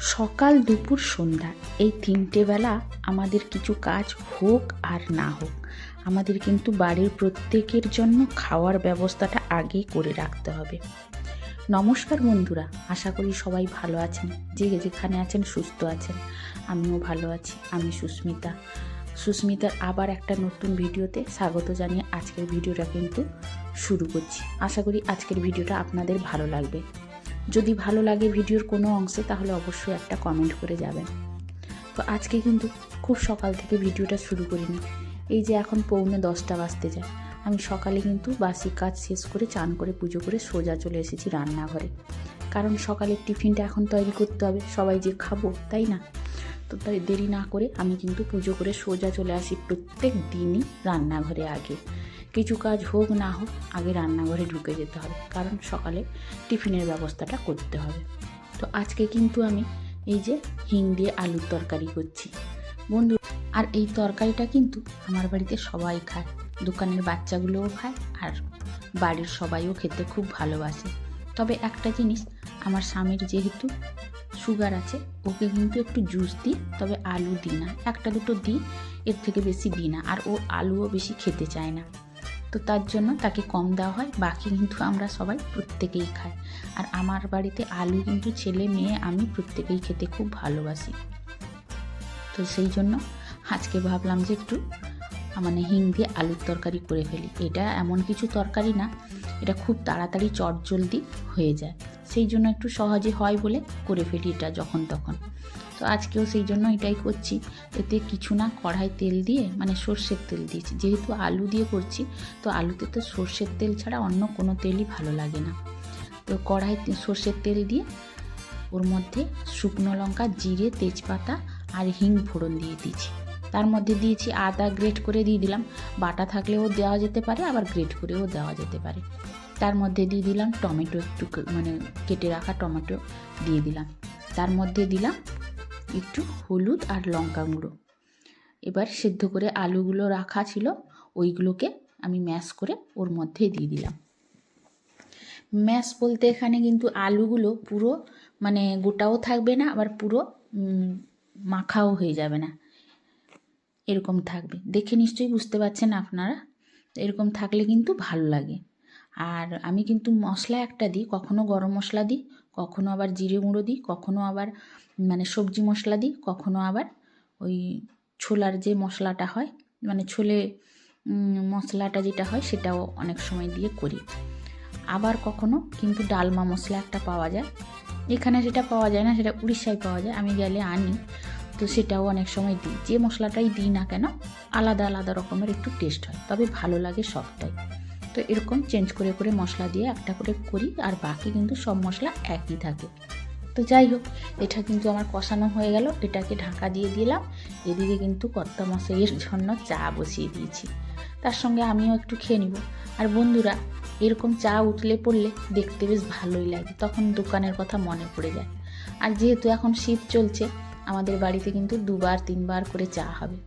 সকাল দুপুর সন্ধ্যা, এই তিনটে বেলা আমাদের কিছু কাজ হোক আর না হোক, আমাদের কিন্তু বাড়ির প্রত্যেকের জন্য খাওয়ার ব্যবস্থাটা আগেই করে রাখতে হবে। নমস্কার বন্ধুরা, আশা করি সবাই ভালো আছেন, যে যেখানে আছেন সুস্থ আছেন, আমিও ভালো আছি, আমি সুস্মিতা। সুস্মিতার আবার একটা নতুন ভিডিওতে স্বাগত জানিয়ে আজকের ভিডিওটা কিন্তু শুরু করছি। আশা করি আজকের ভিডিওটা আপনাদের ভালো লাগবে। যদি ভালো লাগে ভিডিওর কোনো অংশে, তাহলে অবশ্যই একটা কমেন্ট করে যাবেন। তো আজকে কিন্তু খুব সকাল থেকে ভিডিওটা শুরু করিনি। এই যে এখন পৌনে দশটা বাজতে যায়। আমি সকালে কিন্তু বাসি কাজ শেষ করে চান করে পুজো করে সোজা চলে এসেছি রান্নাঘরে। কারণ সকালের টিফিনটা এখন তৈরি করতে হবে। সবাই যে খাব, তাই না? তো তাই দেরি না করে আমি কিন্তু পুজো করে সোজা চলে আসি প্রত্যেক দিনই রান্নাঘরে আগে। কিছু কাজ হোক না হোক, আগে রান্নাঘরে ঢুকে যেতে হবে। কারণ সকালে টিফিনের ব্যবস্থাটা করতে হবে। তো আজকে কিন্তু আমি এই যে হিং দিয়ে আলুর তরকারি করছি। বন্ধু, আর এই তরকারিটা কিন্তু আমার বাড়িতে সবাই খায়। দোকানের বাচ্চাগুলোও খায় আর বাড়ির সবাইও খেতে খুব ভালোবাসে। তবে একটা জিনিস, আমার স্বামীর যেহেতু সুগার আছে, ওকে কিন্তু একটু জুস দিই, তবে আলু দিই না। একটা দুটো দিই, এর থেকে বেশি দিই না। আর ও আলুও বেশি খেতে চায় না। তো তার জন্য তাকে কম দেওয়া হয়, বাকি কিন্তু আমরা সবাই প্রত্যেকেই খাই। আর আমার বাড়িতে আলু কিন্তু ছেলে, মেয়ে আমি প্রত্যেকেই খেতে খুব ভালোবাসি। তো সেই জন্য আজকে ভাবলাম যে একটু মানে হিং দিয়ে আলুর তরকারি করে ফেলি। এটা এমন কিছু তরকারি না, এটা খুব তাড়াতাড়ি চটজলদি হয়ে যায়। সেই জন্য একটু সহজে হয় বলে করে ফেলি এটা যখন তখন। তো আজকেও সেই জন্য এটাই করছি। এতে কিছু না কড়াই তেল দিয়ে মানে সর্ষের তেল দিয়েছি। যেহেতু আলু দিয়ে করছি, তো আলুতে তো সর্ষের তেল ছাড়া অন্য কোনো তেলই ভালো লাগে না। তো কড়াই সর্ষের তেল দিয়ে ওর মধ্যে শুকনো লঙ্কা, জিরে, তেজপাতা আর হিং ফোড়ন দিয়ে দিয়েছি। তার মধ্যে দিয়েছি আদা গ্রেট করে দিয়ে দিলাম। বাটা থাকলেও দেওয়া যেতে পারে, আবার গ্রেট করেও দেওয়া যেতে পারে। তার মধ্যে দিয়ে দিলাম টমেটো একটু মানে কেটে রাখা টমেটো দিয়ে দিলাম। তার মধ্যে দিলাম একটু হলুদ আর লঙ্কা গুঁড়ো। এবার সেদ্ধ করে আলুগুলো রাখা ছিল, ওইগুলোকে আমি ম্যাশ করে ওর মধ্যে দিয়ে দিলাম। ম্যাশ বলতে এখানে কিন্তু আলুগুলো পুরো মানে গোটাও থাকবে না, আবার পুরো মাখাও হয়ে যাবে না। এরকম থাকবে। দেখে নিশ্চয়ই বুঝতে পারছেন আপনারা, এরকম থাকলে কিন্তু ভালো লাগে। আর আমি কিন্তু মশলা একটা দিই, কখনো গরম মশলা দিই, কখনো আবার জিরে গুঁড়ো দিই, কখনো আবার মানে সবজি মশলা দিই, কখনো আবার ওই ছোলার যে মশলাটা হয় মানে ছোলে মশলাটা যেটা হয় সেটাও অনেক সময় দিয়ে করি। আবার কখনো কিন্তু ডালমা মশলা একটা পাওয়া যায়। এখানে সেটা পাওয়া যায় না, সেটা উড়িষ্যায় পাওয়া যায়, আমি গেলে আনি। তো সেটাও অনেক সময় দিই। যে মশলাটাই দিই না কেন, আলাদা আলাদা রকমের একটু টেস্ট হয়, তবে ভালো লাগে সবটাই। তো এরকম চেঞ্জ করে করে মশলা দিয়ে একটা করে করি, আর বাকি কিন্তু সব মশলা একই থাকে। তো যাই হোক, এটা কিন্তু আমার কষানো হয়ে গেল, এটাকে ঢাকা দিয়ে দিলাম। এদিকে কিন্তু কর্তা মশাইয়ের জন্য চা বসিয়ে দিয়েছি। তার সঙ্গে আমিও একটু খেয়ে নিব। আর বন্ধুরা, এরকম চা উঠলে পড়লে দেখতে বেশ ভালোই লাগে, তখন দোকানের কথা মনে পড়ে যায়। আর যেহেতু এখন শীত চলছে আমাদের বাড়িতে কিন্তু দুবার, তিনবার করে চা হবে।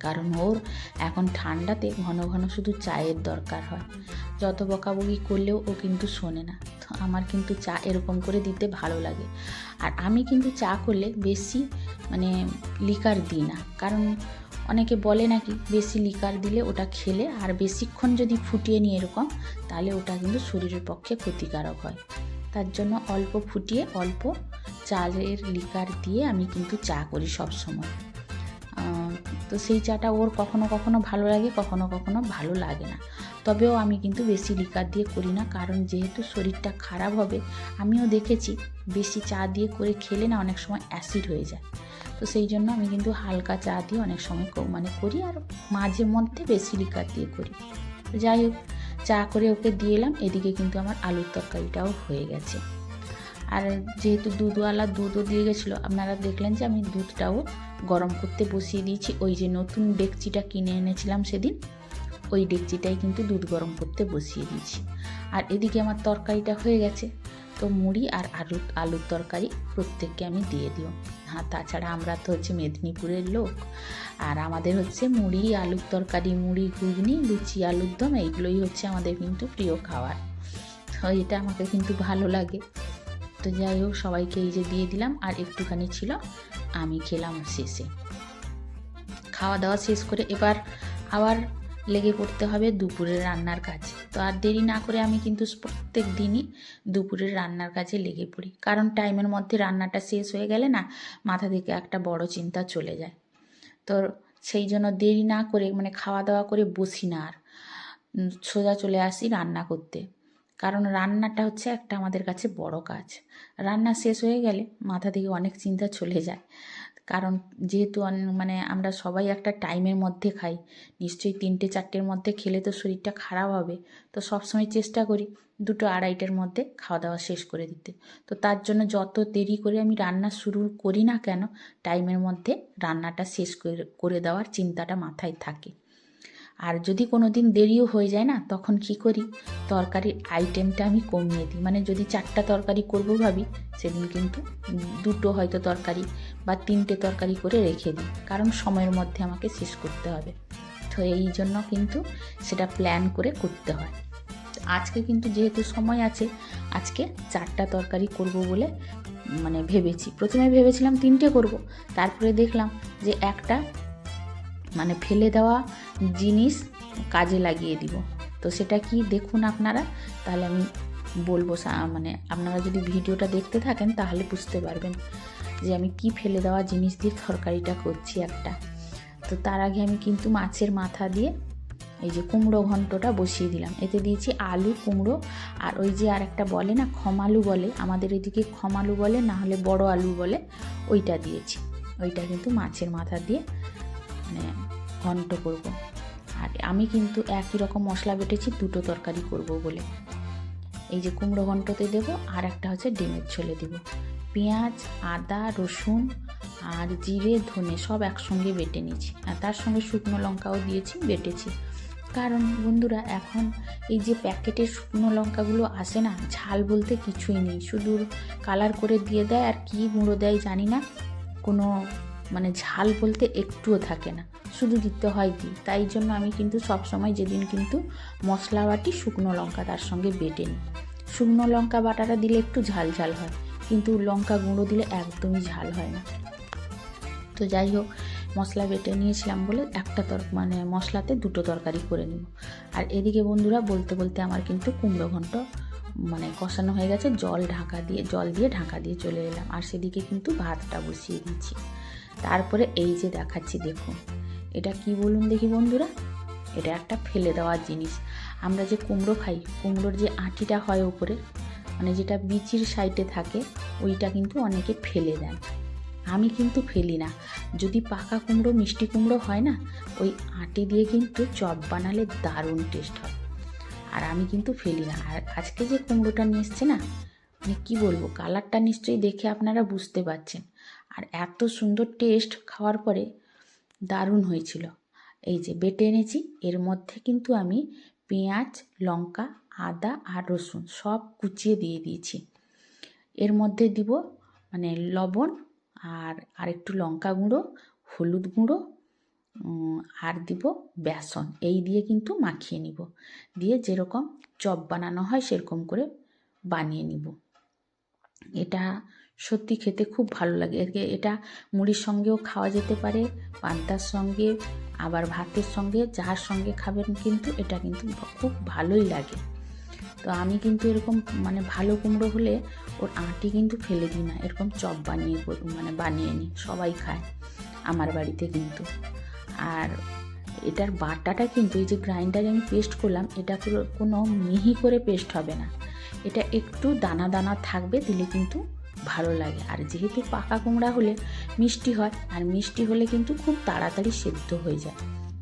কারণ ওর এখন ঠান্ডাতে ঘন ঘন শুধু চায়ের দরকার হয়। যত বকাবকি করলেও ও কিন্তু শোনে না। তো আমার কিন্তু চা এরকম করে দিতে ভালো লাগে। আর আমি কিন্তু চা করলে বেশি মানে লিকার দিই না। কারণ অনেকে বলে নাকি বেশি লিকার দিলে ওটা খেলে আর বেশিক্ষণ যদি ফুটিয়ে নিই এরকম, তাহলে ওটা কিন্তু শরীরের পক্ষে ক্ষতিকারক হয়। তার জন্য অল্প ফুটিয়ে অল্প চালের লিকার দিয়ে আমি কিন্তু চা করি সব সময় তো সেই চাটা ওর কখনো কখনো ভালো লাগে, কখনো কখনো ভালো লাগে না। তবেও আমি কিন্তু বেশি লিকার দিয়ে করি না, কারণ যেহেতু শরীরটা খারাপ হবে, আমিও দেখেছি বেশি চা দিয়ে করে খেলে না অনেক সময় অ্যাসিড হয়ে যায়। তো সেই জন্য আমি কিন্তু হালকা চা দিয়ে অনেক সময় মানে করি আর মাঝে মধ্যে বেশি লিকার দিয়ে করি। যাই হোক, চা করে ওকে দিয়ে এলাম, এদিকে কিন্তু আমার আলুর তরকারিটাও হয়ে গেছে। আর যেহেতু দুধওয়ালা দুধও দিয়ে গেছিল, আপনারা দেখলেন যে আমি দুধটাও গরম করতে বসিয়ে দিয়েছি। ওই যে নতুন ডেকচিটা কিনে এনেছিলাম সেদিন, ওই ডেকচিটাই কিন্তু দুধ গরম করতে বসিয়ে দিয়েছি। আর এদিকে আমার তরকারিটা হয়ে গেছে। তো মুড়ি আর আলু আলুর তরকারি প্রত্যেককে আমি দিয়ে দিও। হ্যাঁ তাছাড়া আমরা তো হচ্ছে মেদিনীপুরের লোক। আর আমাদের হচ্ছে মুড়ি, আলুর তরকারি, মুড়ি, ঘুগনি, লুচি আলুর দম এইগুলোই হচ্ছে আমাদের কিন্তু প্রিয় খাবার। তো এটা আমাকে কিন্তু ভালো লাগে। তো যাই হোক, সবাইকে এই যে দিয়ে দিলাম, আর একটুখানি ছিল, আমি খেলাম শেষে। খাওয়া দাওয়া শেষ করে এবার আবার লেগে পড়তে হবে দুপুরের রান্নার কাজে। তো আর দেরি না করে আমি কিন্তু প্রত্যেক দিনই দুপুরের রান্নার কাজে লেগে পড়ি, কারণ টাইমের মধ্যে রান্নাটা শেষ হয়ে গেলে না মাথা থেকে একটা বড় চিন্তা চলে যায়। তো সেই জন্য দেরি না করে মানে খাওয়া দাওয়া করে বসি না আর সোজা চলে আসি রান্না করতে। কারণ রান্নাটা হচ্ছে একটা আমাদের কাছে বড় কাজ। রান্না শেষ হয়ে গেলে মাথা থেকে অনেক চিন্তা চলে যায়। কারণ যেহেতু মানে আমরা সবাই একটা টাইমের মধ্যে খাই, নিশ্চয়ই তিনটে, চারটের মধ্যে খেলে তো শরীরটা খারাপ হবে। তো সবসময় চেষ্টা করি দুটো আড়াইটের মধ্যে খাওয়া দাওয়া শেষ করে দিতে। তো তার জন্য যত দেরি করে আমি রান্না শুরু করি না কেন, টাইমের মধ্যে রান্নাটা শেষ করে করে দেওয়ার চিন্তাটা মাথায় থাকে। আর যদি কোনো দিন দেরিও হয়ে যায় না, তখন কি করি? তরকারির আইটেমটা আমি কমিয়ে দিই। মানে যদি চারটা তরকারি করব ভাবি, সেদিন কিন্তু দুটো হয়তো তরকারি বা তিনটে তরকারি করে রেখে দিই। কারণ সময়ের মধ্যে আমাকে শেষ করতে হবে। তো এই জন্য কিন্তু সেটা প্ল্যান করে করতে হয়। আজকে কিন্তু যেহেতু সময় আছে, আজকে চারটা তরকারি করব বলে মানে ভেবেছি। প্রথমে ভেবেছিলাম তিনটে করব। তারপরে দেখলাম যে একটা মানে ফেলে দেওয়া জিনিস কাজে লাগিয়ে দিব। তো সেটা কি দেখুন আপনারা? তাহলে আমি বলব মানে আপনারা যদি ভিডিওটা দেখতে থাকেন তাহলে বুঝতে পারবেন যে আমি কি ফেলে দেওয়া জিনিস দিয়ে তরকারিটা করছি একটা। তো তার আগে আমি কিন্তু মাছের মাথা দিয়ে এই যে কুমড়ো ঘন্টটা বসিয়ে দিলাম। এতে দিয়েছি আলু, কুমড়ো আর ওই যে আর একটা বলে না, খমালু বলে, আমাদের এদিকে খমালু বলে, না হলে বড় আলু বলে, ওইটা দিয়েছি। ওইটা কিন্তু মাছের মাথা দিয়ে মানে ঘন্ট করব। আর আমি কিন্তু একই রকম মশলা বেটেছি, দুটো তরকারি করব বলে। এই যে কুমড়ো ঘন্টতে দেবো, আর একটা হচ্ছে ডিমের ঝোলে দেব। পেঁয়াজ, আদা, রসুন আর জিরে, ধনে সব একসঙ্গে বেটে নিয়েছি। আর তার সঙ্গে শুকনো লঙ্কাও দিয়েছি, বেটেছি। কারণ বন্ধুরা, এখন এই যে প্যাকেটের শুকনো লঙ্কাগুলো আসে না, ঝাল বলতে কিছুই নেই। শুধু কালার করে দিয়ে দেয় আর কী গুঁড়ো দেয় জানি না। কোনো মানে ঝাল বলতে একটুও থাকে না। শুধু দিতে হয় কি তাই জন্য আমি কিন্তু সব সময় যেদিন কিন্তু মশলা বাটি, শুকনো লঙ্কা তার সঙ্গে বেটে নিই। শুকনো লঙ্কা বাটাটা দিলে একটু ঝাল ঝাল হয়, কিন্তু লঙ্কা গুঁড়ো দিলে একদমই ঝাল হয় না। তো যাই হোক, মশলা বেটে নিয়েছিলাম বলে একটা তর মানে মশলাতে দুটো তরকারি করে নিব। আর এদিকে বন্ধুরা বলতে বলতে আমার কিন্তু কুমড়ো ঘন্ট মানে কষানো হয়ে গেছে, জল ঢাকা দিয়ে, জল দিয়ে ঢাকা দিয়ে চলে এলাম। আর সেদিকে কিন্তু ভাতটা বসিয়ে দিয়েছি। তারপরে এই যে দেখাচ্ছি, দেখুন। এটা কি বলুন দেখি বন্ধুরা? এটা একটা ফেলে দেওয়ার জিনিস। আমরা যে কুমড়ো খাই, কুমড়োর যে আঁটিটা হয় ওপরে মানে যেটা বিচির সাইডে থাকে, ওইটা কিন্তু অনেকে ফেলে দেন। আমি কিন্তু ফেলি না। যদি পাকা কুমড়ো, মিষ্টি কুমড়ো হয় না, ওই আঁটি দিয়ে কিন্তু চপ বানালে দারুণ টেস্ট হয়। আর আমি কিন্তু ফেলি না। আর আজকে যে কুমড়োটা নিয়ে এসছে না মানে কী বলব কালারটা নিশ্চয়ই দেখে আপনারা বুঝতে পারছেন। আর এত সুন্দর টেস্ট খাওয়ার পরে দারুণ হয়েছিল। এই যে বেটে এনেছি, এর মধ্যে কিন্তু আমি পেঁয়াজ, লঙ্কা, আদা আর রসুন সব কুচিয়ে দিয়ে দিয়েছি। এর মধ্যে দিব মানে লবণ আর আর একটু লঙ্কা গুঁড়ো, হলুদ গুঁড়ো আর দিব বেসন। এই দিয়ে কিন্তু মাখিয়ে নিব। দিয়ে যেরকম চপ বানানো হয় সেরকম করে বানিয়ে নিব। এটা সত্যি খেতে খুব ভালো লাগে। এটা মুড়ির সঙ্গেও খাওয়া যেতে পারে, পান্তার সঙ্গে, আবার ভাতের সঙ্গে, যার সঙ্গে খাবেন কিন্তু এটা কিন্তু খুব ভালোই লাগে। তো আমি কিন্তু এরকম মানে ভালো কুমড়ো হলে ওর আঁটি কিন্তু ফেলে দিই না, এরকম চপ বানিয়ে মানে বানিয়ে নিই সবাই খায়, আমার বাড়িতে কিন্তু। আর এটার বাটাটা কিন্তু এই যে গ্রাইন্ডারে আমি পেস্ট করলাম, এটা কোনো মিহি করে পেস্ট হবে না। এটা একটু দানা দানা থাকবে দিলে কিন্তু ভালো লাগে। আর যেহেতু পাকা কুমড়া হলে মিষ্টি হয়, আর মিষ্টি হলে কিন্তু খুব তাড়াতাড়ি সেদ্ধ হয়ে যায়।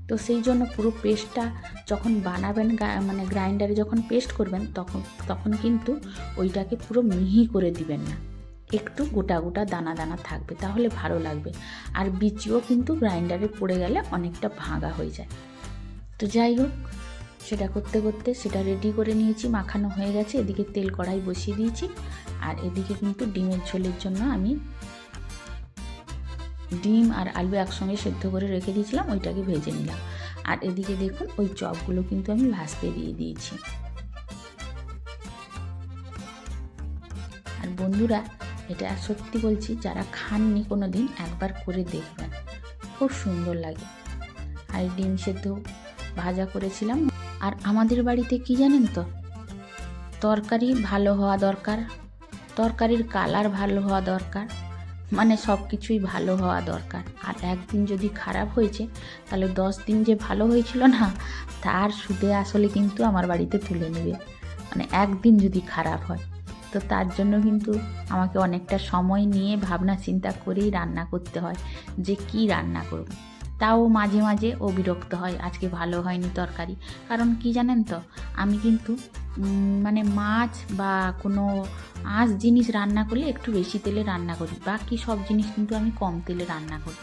তো সেই জন্য পুরো পেস্টটা যখন বানাবেন মানে গ্রাইন্ডারে যখন পেস্ট করবেন, তখন তখন কিন্তু ওইটাকে পুরো মিহি করে দিবেন না। একটু গোটা গোটা দানা দানা থাকবে, তাহলে ভালো লাগবে। আর বিচিও কিন্তু গ্রাইন্ডারে পড়ে গেলে অনেকটা ভাঙা হয়ে যায়। তো যাই হোক সেটা করতে করতে সেটা রেডি করে নিয়েছি, মাখানো হয়ে গেছে, এদিকে তেল কড়াই বসিয়ে দিয়েছি, আর এদিকে কিন্তু ডিমের ঝোলের জন্য আমি ডিম আর আলু একসঙ্গে সেদ্ধ করে রেখে দিয়েছিলাম, ওইটাকে ভেজে নিলাম। আর এদিকে দেখুন, ওই চপগুলো কিন্তু আমি ভাজতে দিয়ে দিয়েছি। আর বন্ধুরা, এটা সত্যি বলছি, যারা খাননি কোনো দিন একবার করে দেখবেন। খুব সুন্দর লাগে। আর ডিম সেদ্ধ ভাজা করেছিলাম। আর আমাদের বাড়িতে কি জানেন তো? তরকারি ভালো হওয়া দরকার, তরকারির কালার ভালো হওয়া দরকার মানে সব কিছুই ভালো হওয়া দরকার। আর একদিন যদি খারাপ হয়েছে, তাহলে দশ দিন যে ভালো হয়েছিল না, তার সুদে আসলে কিন্তু আমার বাড়িতে তুলে নেবে। মানে একদিন যদি খারাপ হয়, তো তার জন্য কিন্তু আমাকে অনেকটা সময় নিয়ে ভাবনা চিন্তা করেই রান্না করতে হয় যে কি রান্না করব। তাও মাঝে মাঝে ও বিরক্ত হয়। আজকে ভালো হয়নি তরকারি। কারণ কি জানেন তো? আমি কিন্তু মানে মাছ বা কোনো আঁশ জিনিস রান্না করলে একটু বেশি তেলে রান্না করি। বাকি সব জিনিস কিন্তু আমি কম তেলে রান্না করি।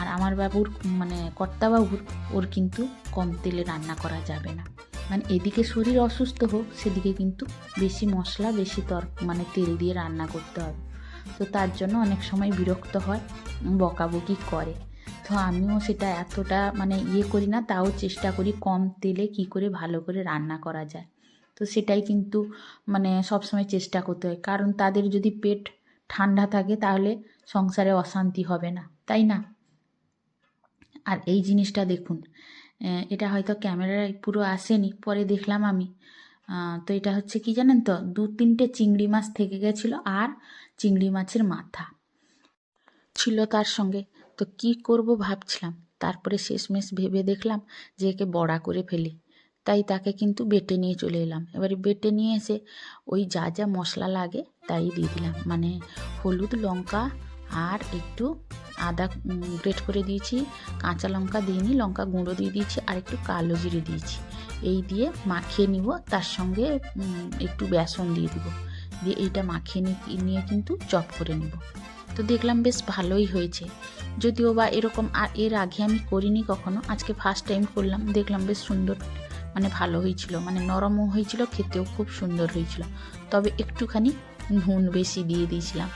আর আমার বাবুর মানে কর্তাবাবুর ওর কিন্তু কম তেলে রান্না করা যাবে না। মানে এদিকে শরীর অসুস্থ হোক, সেদিকে কিন্তু বেশি মশলা, বেশি তর মানে তেল দিয়ে রান্না করতে হবে। তো তার জন্য অনেক সময় বিরক্ত হয়, বকাবকি করে। তো আমিও সেটা এতটা মানে ইয়ে করি না, তাও চেষ্টা করি কম তেলে কি করে ভালো করে রান্না করা যায়। তো সেটাই কিন্তু মানে সবসময় চেষ্টা করতে হয়। কারণ তাদের যদি পেট ঠান্ডা থাকে তাহলে সংসারে অশান্তি হবে না, তাই না? আর এই জিনিসটা দেখুন এটা হয়তো ক্যামেরায় পুরো আসেনি, পরে দেখলাম আমি। তো এটা হচ্ছে কি জানেন তো, দু তিনটে চিংড়ি মাছ থেকে গেছিল আর চিংড়ি মাছের মাথা ছিল তার সঙ্গে। তো কি করব ভাবছিলাম। তারপরে শেষমেশ ভেবে দেখলাম যে একে বড়া করে ফেলি। তাই তাকে কিন্তু বেটে নিয়ে চলে এলাম। এবারে বেটে নিয়ে এসে ওই যা যা মশলা লাগে তাই দিয়ে দিলাম। মানে হলুদ, লঙ্কা আর একটু আদা গ্রেট করে দিয়েছি, কাঁচা লঙ্কা দিইনি, লঙ্কা গুঁড়ো দিয়ে দিয়েছি আর একটু কালো জিরে দিয়েছি। এই দিয়ে মাখিয়ে নিব। তার সঙ্গে একটু বেসন দিয়ে দিব। দিয়ে এইটা মাখিয়ে নিয়ে কিন্তু চপ করে নিব। তো দেখলাম বেশ ভালোই হয়েছে। যদিও বা এরকম আর এর আগে আমি করিনি কখনো, আজকে ফার্স্ট টাইম করলাম, দেখলাম বেশ সুন্দর মানে ভালো হয়েছিল মানে নরমও হয়েছিল, খেতেও খুব সুন্দর হয়েছিল। তবে একটুখানি নুন বেশি দিয়ে দিয়েছিলাম।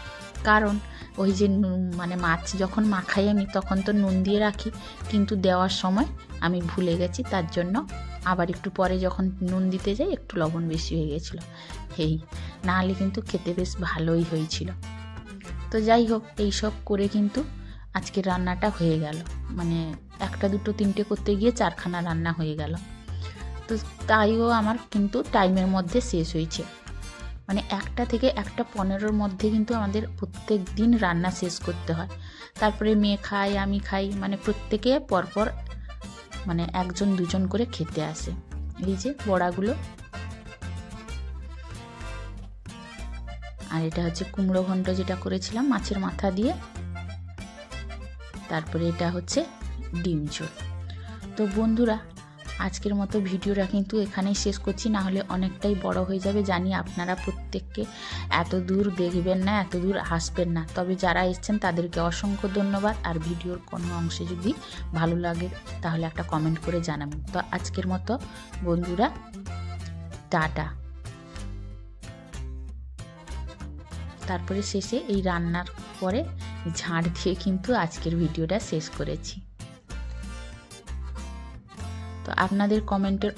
কারণ ওই যে মানে মাছ যখন মাখাই আমি, তখন তো নুন দিয়ে রাখি, কিন্তু দেওয়ার সময় আমি ভুলে গেছি, তার জন্য আবার একটু পরে যখন নুন দিতে যাই, একটু লবণ বেশি হয়ে গেছিল। এই নাহলে কিন্তু খেতে বেশ ভালোই হয়েছিল। তো যাই হোক, এইসব করে কিন্তু আজকের রান্নাটা হয়ে গেল। মানে একটা দুটো তিনটে করতে গিয়ে চারখানা রান্না হয়ে গেল। তো তাইও আমার কিন্তু টাইমের মধ্যে শেষ হয়েছে। মানে একটা থেকে একটা পনেরোর মধ্যে কিন্তু আমাদের প্রত্যেক দিন রান্না শেষ করতে হয়। তারপরে মেয়ে খায়, আমি খাই মানে প্রত্যেকে পরপর মানে একজন দুজন করে খেতে আসে। এই যে বড়াগুলো আর এটা হচ্ছে কুমড়ো ঘন্ট যেটা করেছিলাম মাছের মাথা দিয়ে। তারপরে এটা হচ্ছে ডিম ঝোল। তো বন্ধুরা, আজকের মতো ভিডিওটা কিন্তু এখানেই শেষ করছি, না হলে অনেকটাই বড় হয়ে যাবে। জানি আপনারা প্রত্যেককে এত দূর দেখবেন না, এত দূর আসবেন না। তবে যারা এসছেন, তাদেরকে অসংখ্য ধন্যবাদ। আর ভিডিওর কোনো অংশে যদি ভালো লাগে, তাহলে একটা কমেন্ট করে জানাবেন। তো আজকের মতো বন্ধুরা, টাটা। তারপরে শেষে এই রান্নার পরে ঝাঁট দিয়ে কিন্তু আজকের ভিডিওটা শেষ করেছি। তো আপনাদের কমেন্টের